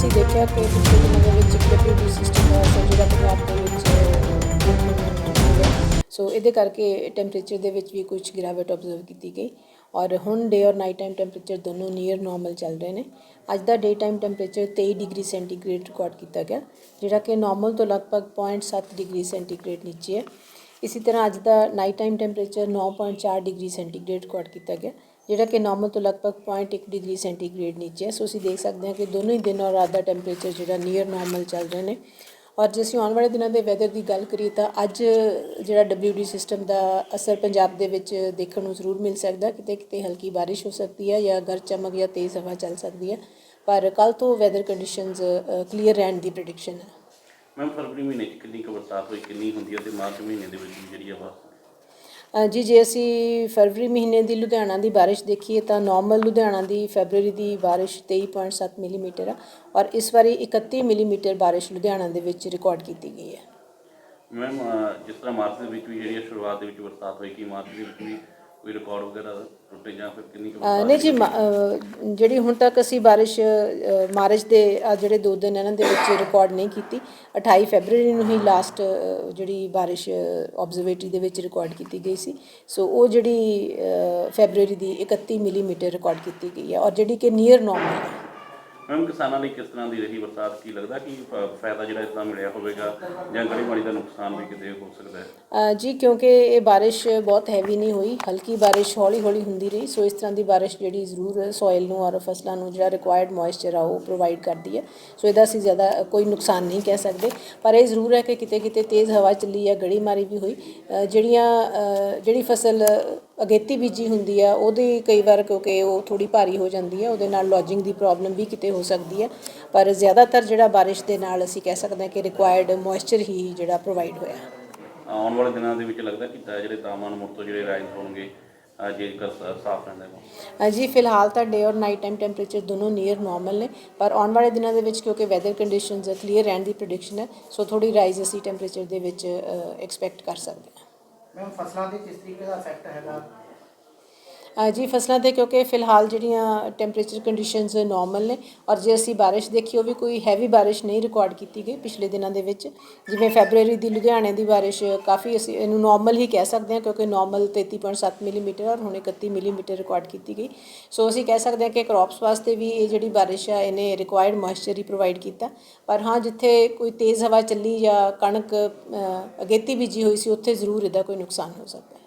ਅਸੀਂ ਦੇਖਿਆ ਕਿ ਪਿਛਲੇ ਦਿਨਾਂ ਦੇ ਵਿੱਚ ਡਿਪਟੀ ਸਿਸਟਮ ਦਾ ਅਸਰ ਜਿਹੜਾ ਪੰਜਾਬ ਦੇ ਵਿੱਚ ਸੋ ਇਹਦੇ ਕਰਕੇ ਟੈਂਪਰੇਚਰ ਦੇ ਵਿੱਚ ਵੀ ਕੁਝ ਗਿਰਾਵਟ ਆਬਜ਼ਰਵ ਕੀਤੀ ਗਈ ਔਰ ਹੁਣ ਡੇ ਔਰ ਨਾਈਟ ਟਾਈਮ ਟੈਂਪਰੇਚਰ ਦੋਨੋਂ ਨੀਅਰ ਨਾਰਮਲ ਚੱਲ ਰਹੇ ਨੇ। ਅੱਜ ਦਾ day time temperature 23 degree centigrade record ਕੀਤਾ ਗਿਆ, ਜਿਹੜਾ ਕਿ ਨਾਰਮਲ ਤੋਂ ਲਗਭਗ 0.7 ਡਿਗਰੀ ਸੈਂਟੀਗ੍ਰੇਡ ਨੀਚੇ ਹੈ। ਇਸੇ ਤਰ੍ਹਾਂ ਅੱਜ ਦਾ night time temperature 9.4 degree centigrade record ਕੀਤਾ ਗਿਆ। ਜਿਹੜਾ ਕਿ ਨਾਰਮਲ ਤੋਂ ਲਗਭਗ 0.1 ਡਿਗਰੀ ਸੈਂਟੀਗ੍ਰੇਡ ਨੀਚੇ ਹੈ। ਸੋ ਅਸੀਂ ਦੇਖ ਸਕਦੇ ਹਾਂ ਕਿ ਦੋਨੋਂ ਹੀ ਦਿਨ ਔਰ ਰਾਤ ਦਾ ਟੈਂਪਰੇਚਰ ਜਿਹੜਾ ਨੀਅਰ ਨਾਰਮਲ ਚੱਲ ਰਹੇ ਨੇ। ਔਰ ਜੇ ਅਸੀਂ ਆਉਣ ਵਾਲੇ ਦਿਨਾਂ ਦੇ ਵੈਦਰ ਦੀ ਗੱਲ ਕਰੀਏ ਤਾਂ ਅੱਜ ਜਿਹੜਾ WD ਸਿਸਟਮ ਦਾ ਅਸਰ ਪੰਜਾਬ ਦੇ ਵਿੱਚ ਦੇਖਣ ਨੂੰ ਜ਼ਰੂਰ ਮਿਲ ਸਕਦਾ ਕਿਤੇ ਕਿਤੇ ਹਲਕੀ ਬਾਰਿਸ਼ ਹੋ ਸਕਦੀ ਹੈ ਜਾਂ ਗਰਜ ਚਮਕ ਜਾਂ ਤੇਜ਼ ਹਵਾ ਚੱਲ ਸਕਦੀ ਹੈ। ਪਰ ਕੱਲ ਤੋਂ ਵੈਦਰ ਕੰਡੀਸ਼ਨਸ ਕਲੀਅਰ ਰਹਿਣ ਦੀ ਪ੍ਰੈਡਿਕਸ਼ਨ ਹੈ। ਮੈਮ ਫਰਵਰੀ ਮਹੀਨੇ 'ਚ ਕਿੰਨੀ ਕੁ ਬਰਸਾਤ ਹੋਈ, ਕਿੰਨੀ ਹੁੰਦੀ ਹੈ ਤੇ ਮਾਰਚ ਮਹੀਨੇ ਦੇ ਵਿੱਚ ਜਿਹੜੀ ਆ ਜੀ, ਜੇ ਅਸੀਂ ਫਰਵਰੀ ਮਹੀਨੇ ਦੀ ਲੁਧਿਆਣਾ ਦੀ ਬਾਰਿਸ਼ ਦੇਖੀਏ ਤਾਂ ਨਾਰਮਲ ਲੁਧਿਆਣਾ ਦੀ ਫੈਬਰੂਰੀ ਦੀ ਬਾਰਿਸ਼ 23.7 ਮਿਲੀਮੀਟਰ ਆ ਔਰ ਇਸ ਵਾਰੀ 31 ਮਿਲੀਮੀਟਰ ਬਾਰਿਸ਼ ਲੁਧਿਆਣਾ ਦੇ ਵਿੱਚ ਰਿਕਾਰਡ ਕੀਤੀ ਗਈ ਹੈ। ਮੈਮ ਜਿਸ ਤਰ੍ਹਾਂ ਮਾਰਚ ਦੇ ਵਿੱਚ ਵੀ ਜਿਹੜੀ ਸ਼ੁਰੂਆਤ ਦੇ ਵਿੱਚ ਬਰਸਾਤ ਹੋਈ, ਕਿ ਮਾਰਚ ਦੇ ਵਿੱਚ ਵੀ ਕੋਈ ਰਿਕਾਰਡ ਵਗੈਰਾ ਟੁੱਟੇ ਜਾਂ ਫਿਰ ਕਿੰਨੀ ਕੁ ਨਹੀਂ ਜੀ ਮ- ਜਿਹੜੀ ਹੁਣ ਤੱਕ ਅਸੀਂ ਬਾਰਿਸ਼ ਮਾਰਚ ਦੇ ਆਹ ਜਿਹੜੇ ਦੋ ਦਿਨ ਇਹਨਾਂ ਦੇ ਵਿੱਚ ਰਿਕਾਰਡ ਨਹੀਂ ਕੀਤੀ 28 ਫੈਬਰੂਰੀ ਨੂੰ ਹੀ ਲਾਸਟ ਜਿਹੜੀ ਬਾਰਿਸ਼ ਆਬਜ਼ਰਵੇਟਰੀ ਦੇ ਵਿੱਚ ਰਿਕਾਰਡ ਕੀਤੀ ਗਈ ਸੀ। ਸੋ ਉਹ ਜਿਹੜੀ ਅ, ਫੈਬਰੂਰੀ ਦੀ 31 ਮਿਲੀਮੀਟਰ ਰਿਕਾਰਡ ਕੀਤੀ ਗਈ ਹੈ ਔਰ ਜਿਹੜੀ ਕਿ ਨੀਅਰ ਨਾਰਮਲ ਹੈ। ਮੈਮ ਕਿਸਾਨਾਂ ਲਈ ਕਿਸ ਤਰ੍ਹਾਂ ਦੀ ਰਹੀ ਬਰਸਾਤ? ਕੀ ਲੱਗਦਾ ਕਿ ਫ- ਫਾਇਦਾ ਜਿਹੜਾ ਇਸ ਦਾ ਮਿਲਿਆ ਹੋਵੇਗਾ ਜਾਂ ਗੜੀ ਦਾ ਨੁਕਸਾਨ ਵੀ ਕਿਤੇ ਹੋ ਸਕਦਾ ਹੈ? ਅ, ਜੀ ਕਿਉਂਕਿ ਇਹ ਬਾਰਿਸ਼ ਬਹੁਤ ਹੈਵੀ ਨਹੀਂ ਹੋਈ। ਹਲਕੀ ਬਾਰਿਸ਼ ਹੌਲੀ ਹੌਲੀ ਹੁੰਦੀ ਰਹੀ। ਸੋ ਇਸ ਤਰ੍ਹਾਂ ਦੀ ਬਾਰਿਸ਼ ਜਿਹੜੀ ਜ਼ਰੂਰ ਸੋਇਲ ਨੂੰ ਔਰ ਫਸਲਾਂ ਨੂੰ ਜਿਹੜਾ ਰਿਕੁਆਇਰਡ ਮੋਇਸਚਰ ਆ ਉਹ ਪ੍ਰੋਵਾਈਡ ਕਰਦੀ ਹੈ। ਸੋ ਇਹਦਾ ਅਸੀਂ ਜ਼ਿਆਦਾ ਕੋਈ ਨੁਕਸਾਨ ਨਹੀਂ ਕਹਿ ਸਕਦੇ। ਪਰ ਇਹ ਜ਼ਰੂਰ ਹੈ ਕਿ ਕਿਤੇ ਕਿਤੇ ਤੇਜ਼ ਹਵਾ ਚੱਲੀ ਹੈ ਗੜੀਮਾਰੀ ਵੀ ਹੋਈ ਅ, ਜਿਹੜੀਆਂ ਅ, ਜਿਹੜੀ ਫਸਲ ਅਗੇਤੀ ਬੀਜੀ ਹੁੰਦੀ ਆ ਉਹਦੀ ਕਈ ਵਾਰ ਕਿਉਂਕਿ ਉਹ ਥੋੜੀ ਭਾਰੀ ਹੋ ਜਾਂਦੀ ਹੈ ਉਹਦੇ ਨਾਲ ਲੌਜਿੰਗ ਦੀ ਪ੍ਰੋਬਲਮ ਵੀ ਕਿਤੇ ਹੋ ਸਕਦੀ ਹੈ ਪਰ ਜ਼ਿਆਦਾਤਰ ਜਿਹੜਾ ਬਾਰਿਸ਼ ਦੇ ਨਾਲ ਅਸੀਂ ਕਹਿ ਸਕਦੇ ਹਾਂ ਕਿ ਰਿਕੁਆਇਰਡ ਮੋਇਸਚਰ ਹੀ ਜਿਹੜਾ ਪ੍ਰੋਵਾਈਡ ਹੋਇਆ। ਆਉਣ ਵਾਲੇ ਦਿਨਾਂ ਦੇ ਵਿੱਚ ਲੱਗਦਾ ਕਿ ਜਿਹੜੇ ਤਾਪਮਾਨ ਮੁੜ ਤੋਂ ਜਿਹੜੇ ਰਾਈਜ਼ ਹੋਣਗੇ ਸ- ਸਾਫ਼ ਰਹਿੰਦਾ ਹੈ। ਜੀ ਫਿਲਹਾਲ ਤਾਂ ਡੇ ਔਰ ਨਾਈਟ ਟਾਈਮ ਟੈਂਪਰੇਚਰ ਦੋਨੋਂ ਨੀਅਰ ਨਾਰਮਲ ਨੇ ਪਰ ਆਉਣ ਵਾਲੇ ਦਿਨਾਂ ਦੇ ਵਿੱਚ ਕਿਉਂਕਿ ਵੈਦਰ ਕੰਡੀਸ਼ਨਸ ਕਲੀਅਰ ਰਹਿਣ ਦੀ ਪ੍ਰੈਡਿਕਸ਼ਨ ਹੈ ਸੋ ਥੋੜੀ ਰਾਈਜ਼ ਅਸੀਂ ਟੈਂਪਰੇਚਰ ਦੇ ਵਿੱਚ ਐਕਸਪੈਕਟ ਕਰ ਸਕਦੇ ਹਾਂ। ਮੈਮ ਫਸਲਾਂ ਦੇ ਕਿਸ ਤਰੀਕੇ ਦਾ ਇਫੈਕਟ ਹੈਗਾ? ਜੀ, ਫਸਲਾਂ ਤੇ ਕਿਉਂਕਿ ਫਿਲਹਾਲ ਜਿਹੜੀਆਂ ਟੈਂਪਰੇਚਰ ਕੰਡੀਸ਼ਨਸ ਨਾਰਮਲ ਨੇ ਔਰ ਜੇ ਅਸੀਂ ਬਾਰਿਸ਼ ਦੇਖੀ, ਉਹ ਵੀ ਕੋਈ ਹੈਵੀ ਬਾਰਿਸ਼ ਨਹੀਂ ਰਿਕਾਰਡ ਕੀਤੀ ਗਈ ਪਿਛਲੇ ਦਿਨਾਂ ਦੇ ਵਿੱਚ। ਜਿਵੇਂ ਫੈਬਰੂਰੀ ਦੀ ਲੁਧਿਆਣੇ ਦੀ ਬਾਰਿਸ਼ ਕਾਫੀ ਅਸੀਂ ਇਹਨੂੰ ਨਾਰਮਲ ਹੀ ਕਹਿ ਸਕਦੇ ਹਾਂ ਕਿਉਂਕਿ ਨਾਰਮਲ 33.7 ਮਿਲੀਮੀਟਰ ਔਰ ਹੁਣ 31 ਮਿਲੀਮੀਟਰ ਰਿਕਾਰਡ ਕੀਤੀ ਗਈ। ਸੋ ਅਸੀਂ ਕਹਿ ਸਕਦੇ ਹਾਂ ਕਿ ਕ੍ਰੌਪਸ ਵਾਸਤੇ ਵੀ ਇਹ ਜਿਹੜੀ ਬਾਰਿਸ਼ ਆ, ਇਹਨੇ ਰਿਕੁਆਇਰਡ ਮੋਇਸਚਰ ਹੀ ਪ੍ਰੋਵਾਈਡ ਕੀਤਾ। ਪਰ ਹਾਂ, ਜਿੱਥੇ ਕੋਈ ਤੇਜ਼ ਹਵਾ ਚੱਲੀ ਜਾਂ ਕਣਕ ਅਗੇਤੀ ਬੀਜੀ ਹੋਈ ਸੀ, ਉੱਥੇ ਜ਼ਰੂਰ ਇਹਦਾ ਕੋਈ ਨੁਕਸਾਨ ਹੋ ਸਕਦਾ।